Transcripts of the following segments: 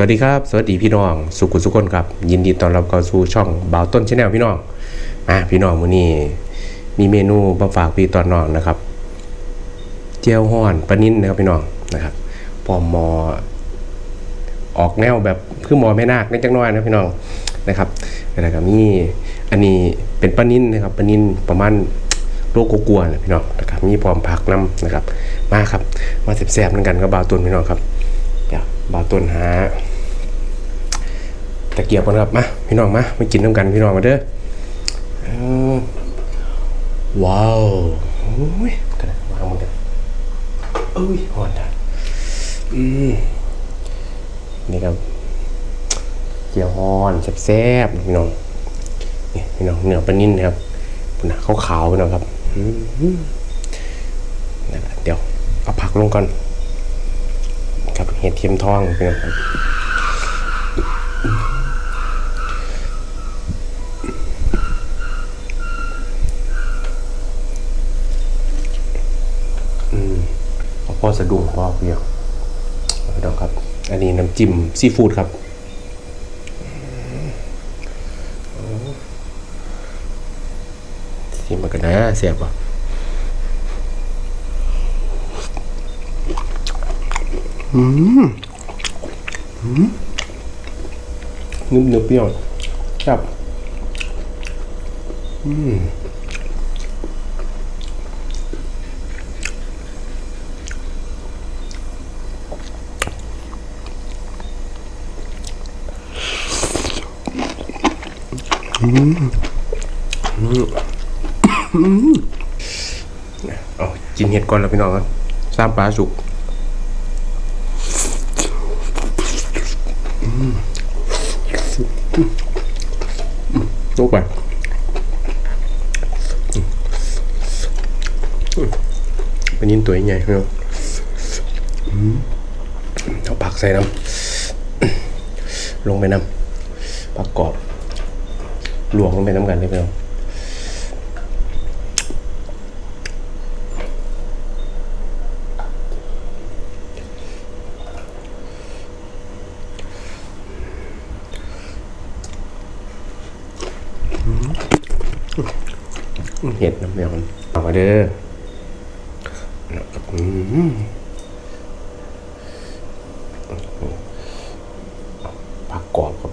วัสดีครับ สวัสดีพี่น้อง สุขุสุขคนครับ ยินดีต้อนรับเข้าสู่ช่องบ่าวต้นชาแนลพี่น้องอะพี่น้องมื้อนี้มีเมนูมาฝากพี่ตอนน้องนะครับเจียวฮ้อนปลานิ่นนะครับพี่น้องนะครับพอหมอออกแนวแบบคือมอแม่นาคนิดจังน้อยนะพี่น้องนะครับแล้วก็มีอันนี้เป็นปลานิ่นนะครับปลานิ่นประมาณโลกกลัวๆนะพี่น้องนะครับมีพร้อมผักน้ำนะครับ มาครับมาแซ่บๆนั่นกันกับบาวตุนพี่น้องครับเดี๋ยวบาวตุนหา ตะเกียบกันครับมาพี่น้องมามากินน้ำกันพี่น้องมาเด้อเอาว้าวโอ้ยกระดาษวางมันกันเอ้ยหอนจ้ะอืมนี่ครับเจียวฮอนแซ่บๆพี่น้องนี่พี่น้องเนื้อปลานิ่นนะครับปุ่นนะขาวๆพี่น้องครับอืมนั่นแหละเดี๋ยวเอาผักลงก่อนครับเห็ดเทียมทองพี่น้องครับ พอสะดุ้งพอเพียงพี่น้องครับ อันนี้น้ำจิ้มซีฟู้ดครับชิมมากันนะเสียบอะอืมอืมนุ่มเนื้อเปรี้ยวครับอืม เอากินเห็ดก่อนแล้วพี่น้องครับสร้างปลาสุกลูกไปเป็นยินตัวใหญ่พี่น้องเอาผักใส่น้ำลงไปน้ำผักกรอบ หลวกลงไปน้ำกันเลยพี่น้องเห็ดน้ำเมียวมันเอามาเด้ออืมผักกรอบครับ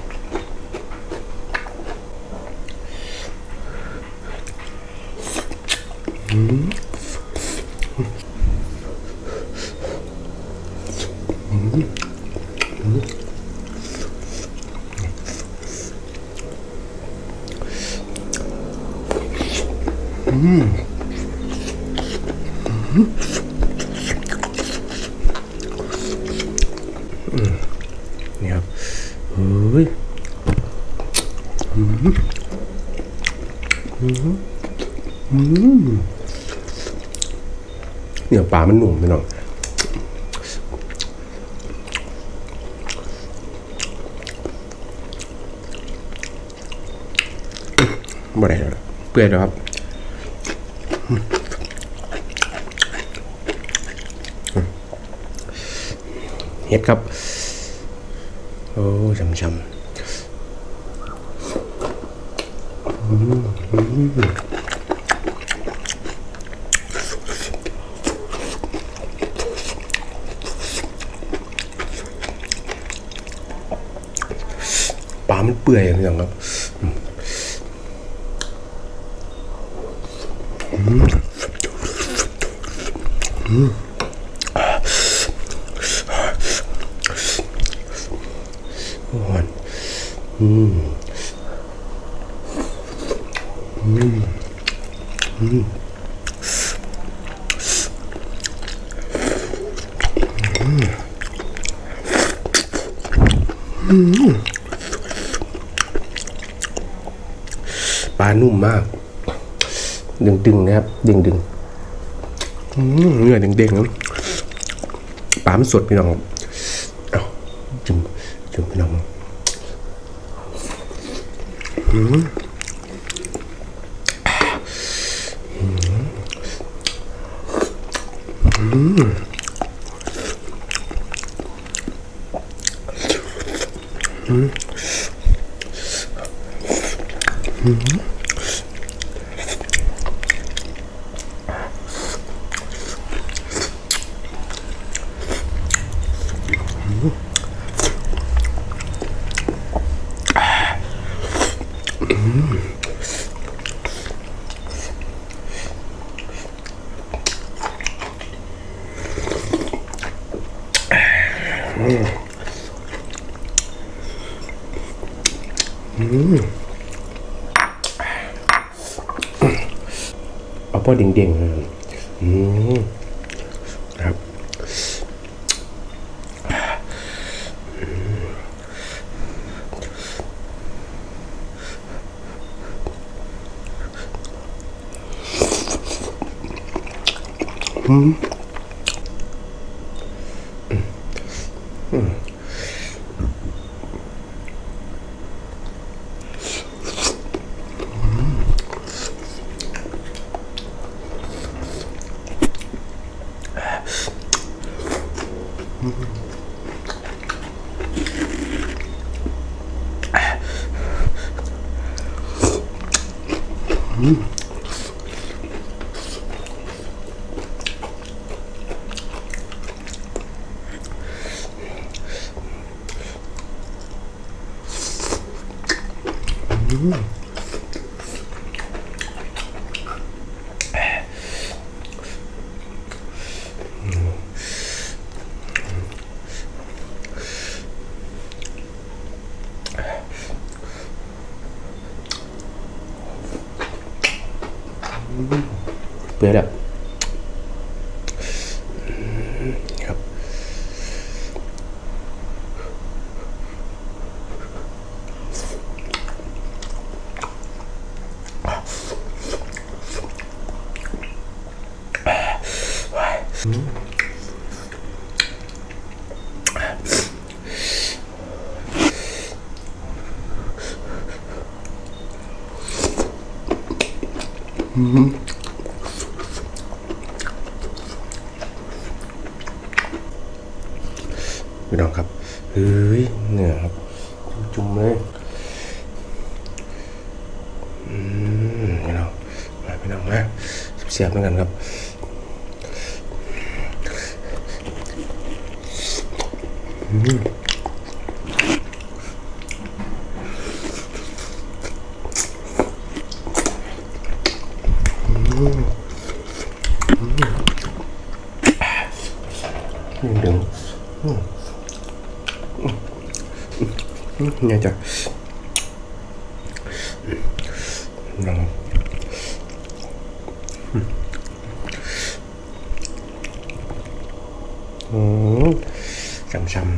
นี่ครับเฮ้ยเนื้อปลา มันหนุ่มพี่น้องบ่ได้แล้วล่ะเปื่อยแล้วครับเห็ดครับ โอ้ช้ำช้ำ ปลามันเปื่อยอย่างนี้ครับอ่อนอืมปลานุ่ม มาก ดึงๆนะครับ ดึงๆอืมเนื้อเด้งๆนะปลามันสดพี่น้องเอาจุ่มจุ่มพี่น้องอ เอาพอเด้งๆเลยอืม เพี่น้องครับ เฮ้ยเหนื่อยครับ จุ่มเลยอืมพี่น้องมาพี่น้องมาเสียบๆเหมือนกันครับ ดึงดึงอืมอืม อืมเนี่ยจ้ะลองอืมช้ำช้ำ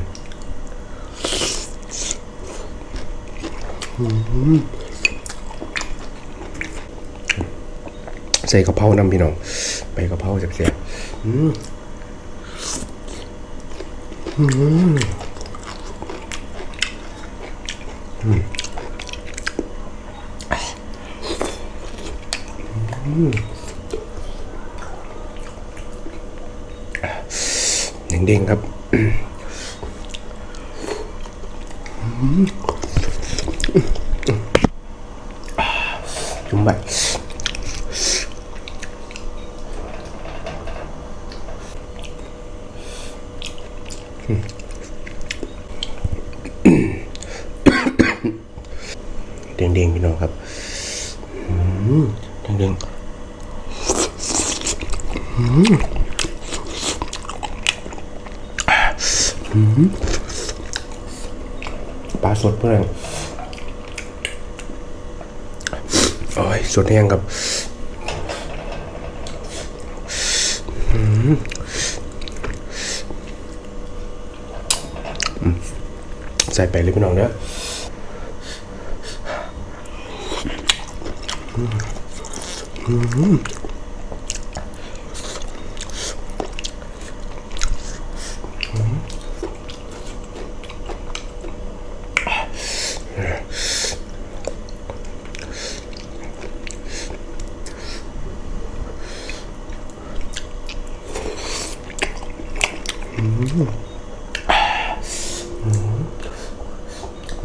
ใส่กะเพรานำพี่น้องไปกระเพราเสียบๆอืม เด้งๆครับจุ่มไป เด้งๆพี่น้องครับอืมเด้งๆปลาสดเพื่อนโอ้ยสดแห้งครับใส่ไปเลยพี่น้องเด้อ 음. 음. 음.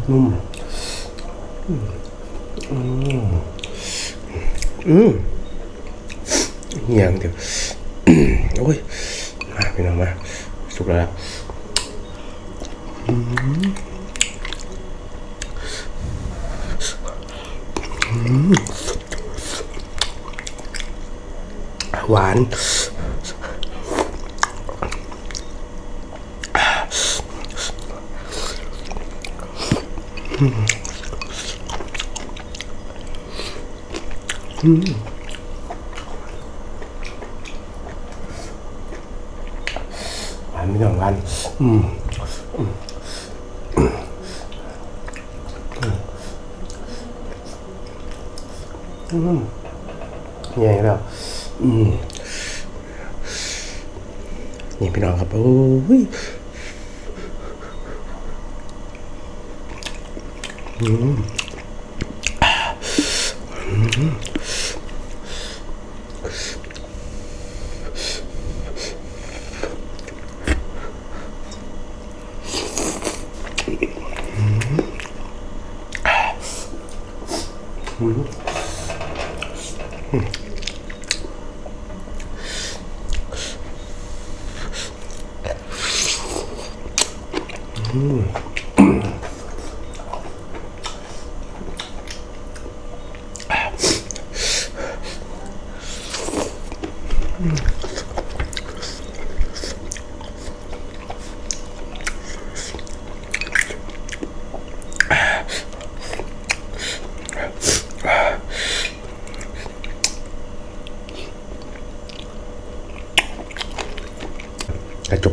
음. 음. 음. อืมเฮียงเดี๋ยวโอ้ย มาพี่น้องมาสุกแล้วล่ะหวานหวานไม่ ต้องหวานอืมอืมอืมใหญ่แล้วอืมนี่พี่น้องครับโอ้ย ก็จบ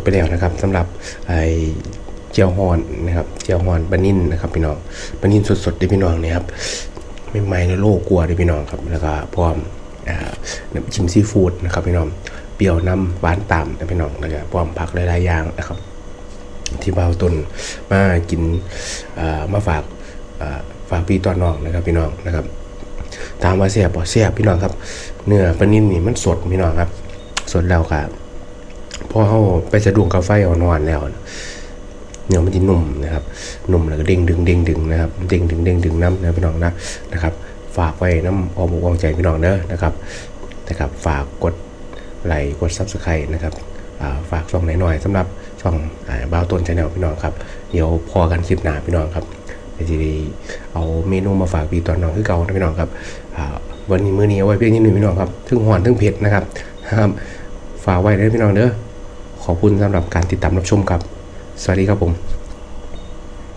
ไปแล้วนะครับสำหรับไอเจียวฮอนนะครับเจียวฮอนปลานินนะครับพี่น้องปลานินสดๆเด้พี่น้องนี่ครับไม่ไม่ในโลกกลัวเด้พี่น้องครับแล้วก็พร้อมน้ำจิ้มซีฟู้ดนะครับพี่น้องเปรี้ยวน้ำหวานต่ำนะพี่น้องแล้วก็พร้อมผักหลายๆอย่างนะครับ ที่เบาต้นมากินมาฝากฝากพี่ตอนน้องนะครับพี่น้องนะครับ ตามว่าเสียบบ่เสียบพี่น้องครับ เนื้อปลานิ่นนี่มันสดพี่น้องครับ สดแล้วครับ อเขาไปสะดุ้งกาไฟอานอนแล้วเนื้อมันจะนุ่มนะครับนุ่มแล้วก็เด้งดึงเด้งดึงนะครับเด้งดึงเด้งดึงน้ำนะพี่น้องนะนะครับ ฝากไว้น้ำออมอกวางใจพี่น้องเด้อนะครับนะครับ ฝากกดไลค์กดซับสไครต์นะครับอ่าฝากช่องหน่อยๆสำหรับช่องบ้าวต้นชาแนลพี่น้องครับเดี๋ยวพอกันคลิปหน้าพี่น้องครับจะได้เอาเมนูมาฝากพี่ตอนน้องคือเก่านะพี่น้องครับอ่าวันนี้มื้อนี้เอาไว้เพียงนี้หนึ่งพี่น้องครับทึ่งหอนทึ่งเผ็ดนะครับครับฝากไว้เด้อพี่น้องเด้อ ขอบคุณสำหรับการติดตามรับชมครับ สวัสดีครับผม